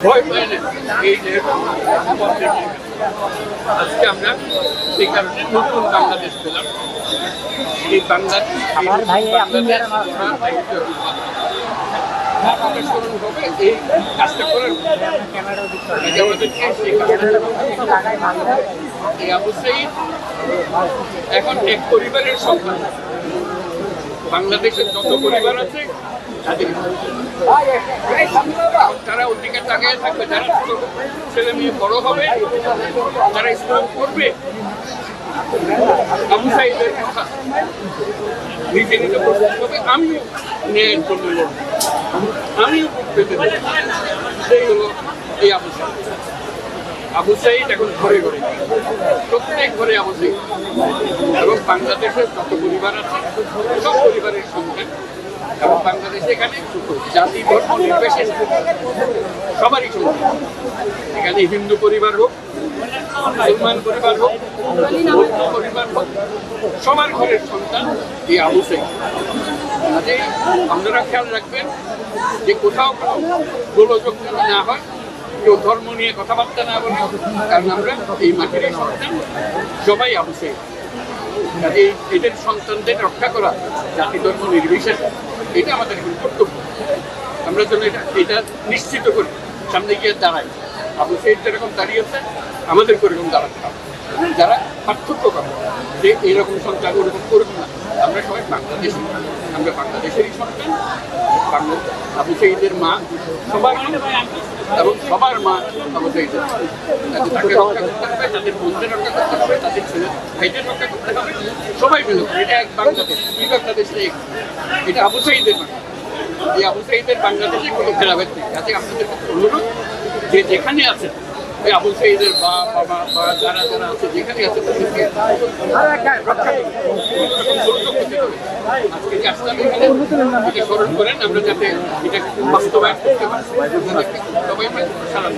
ভয় পায় না। এই আজকে আমরা এই কারণে নতুন বাংলাদেশ পেলাম। এই বাংলাদেশ এই কাজটা করার সেই এখন এক পরিবারের সন্তান। বাংলাদেশের যত পরিবার আছে তারা ওদিকে তাকিয়ে থাকবে, যারা ছেলে মেয়ে বড় হবে, তারা স্কুল করবে। এই আবু সাইদ। আবু এখন ঘরে ঘরে। প্রত্যেক ঘরে আবু সাইদ। এবং বাংলাদেশের যত পরিবার আছে, সব পরিবারের সন্তান। এবং বাংলাদেশে এখানে জাতি, ধর্ম, নির্বিশেষে সবারই সন্তান এখানে হিন্দু পরিবার হোক, মুসলমান পরিবার হোক, বৌদ্ধ পরিবার হোক, সবার ঘরের সন্তান এই আবু সাইদ। কাজেই আপনারা খেয়াল রাখবেন যে কোথাও কোনো গোলযোগ না হয়, কেউ ধর্ম নিয়ে কথাবার্তা না বলে, কারণ আমরা এই মাটিরই সন্তান, সবাই আবু কাজেই এদের সন্তানদের রক্ষা করা জাতি, ধর্ম, নির্বিশেষে এটা আমাদের এখন কর্তব্য। আমরা যেন এটা এটা নিশ্চিত করি। সামনে গিয়ে দাঁড়াই। আবু সাইদ যেরকম দাঁড়িয়েছে আমাদের এরকম দাঁড়াতে হবে। যারা পার্থক্য করে, যে এরকম সন্তান ওরকম করবে না। আমরা সবাই বাংলাদেশি। আমরা বাংলাদেশেরই সন্তান বাংলা আপনি শহীদের মা সবার এবং সবার মা আবু সাইদের তাকে রক্ষা করতে হবে, তাদের বন্ধুদের রক্ষা করতে হবে, তাদের ছেলে ভাইদের রক্ষা করতে হবে। সবাই মিলে, এটা এক বাংলাদেশ দুই বাংলাদেশ এক এটা আবু শহীদের এই আবু শহীদের বাংলাদেশে কোনো ভেদাভেদ নেই। কাজে আপনাদের অনুরোধ, যে যেখানে আছেন ওই আবু সাইদের বা বাবা বা যারা যারা আছে যেখানে আছে, তাদেরকে। আজকে যে আসলাম করেন, আমরা যাতে এটা বাস্তবায়ন করতে পারি সবাই মিলে সারা।